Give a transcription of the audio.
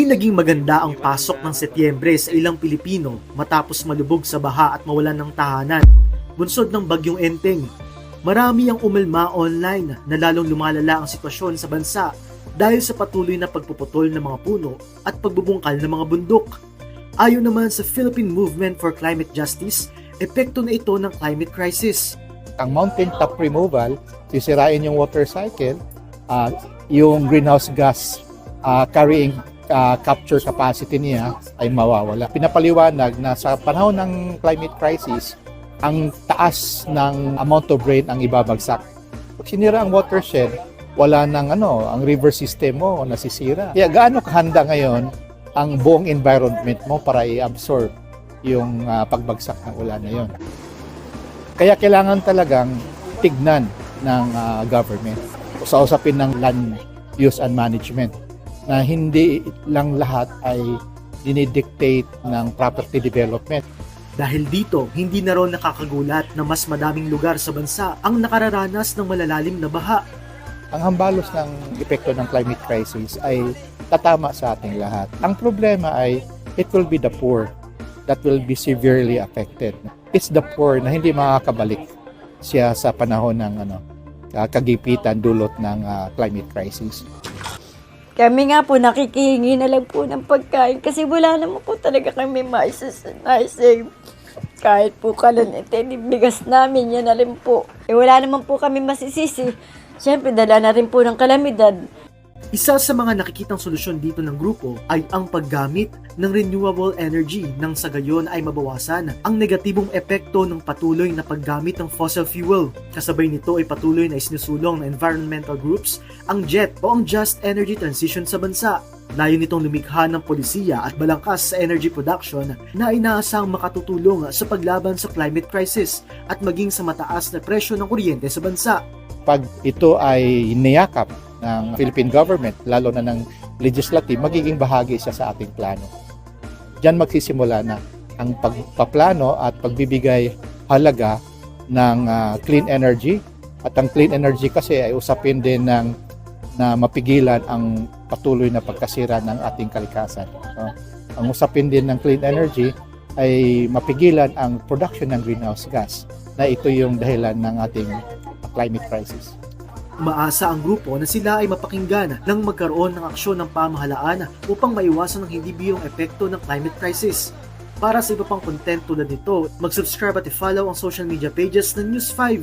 Hindi naging maganda ang pasok ng Setyembre sa ilang Pilipino matapos malubog sa baha at mawalan ng tahanan. Bunsod ng bagyong Enteng, marami ang umalma online na lalong lumalala ang sitwasyon sa bansa dahil sa patuloy na pagpuputol ng mga puno at pagbubungkal ng mga bundok. Ayon naman sa Philippine Movement for Climate Justice, epekto na ito ng climate crisis. ang mountain top removal, sisirain yung water cycle, ah, yung greenhouse gas ah, carrying ah, capture capacity niya ay mawawala. Pinapaliwanag na sa panahon ng climate crisis, ang taas ng amount of rain ang ibabagsak. Pag sinira ang watershed, wala nang ano, ang river system mo nasisira. Kaya gaano kahanda ngayon ang buong environment mo para i-absorb yung ah, pagbagsak ng ulan na yon. Kaya kailangan talagang tignan ng ah, government sa usapin ng land use and management na hindi lang lahat ay dinidictate ng property development. Dahil dito, hindi na raw nakakagulat na mas madaming lugar sa bansa ang nakararanas ng malalalim na baha. Ang hambalos ng epekto ng climate crisis ay tatama sa ating lahat. Ang problema ay it will be the poor that will be severely affected. It's the poor na hindi makakabalik siya sa panahon ng ano, ah, kagipitan dulot ng ah, climate crisis. Kami nga po nakikihingi na lang po ng pagkain kasi wala naman po talaga kami maisasave. Kahit po kalunete, bigas namin, yan na rin po. Eh wala naman po kami masisisi. Siyempre, dala na rin po ng kalamidad. Isa sa mga nakikitang solusyon dito ng grupo ay ang paggamit ng renewable energy nang sa gayon ay mabawasan ang negatibong epekto ng patuloy na paggamit ng fossil fuel. Kasabay nito ay patuloy na isinusulong ng environmental groups ang JET o ang Just Energy Transition sa bansa. Layo nitong lumikha ng polisiya at balangkas sa energy production na inaasang makatutulong sa paglaban sa climate crisis at maging sa mataas na presyo ng kuryente sa bansa. Pag ito ay niyakap ng Philippine government, lalo na ng legislative, magiging bahagi siya sa ating plano. Diyan magsisimula na ang pagpaplano at pagbibigay halaga ng ah, clean energy. At ang clean energy kasi ay usapin din ng na mapigilan ang patuloy na pagkasira ng ating kalikasan. no? Ang usapin din ng clean energy ay mapigilan ang production ng greenhouse gas na ito yung dahilan ng ating climate crisis. Umaasa ang grupo na sila ay mapakinggan nang magkaroon ng aksyon ng pamahalaan upang maiwasan ang hindi biyong epekto ng climate crisis. Para sa iba pang content tulad nito, mag-subscribe at i-follow ang social media pages ng News 5.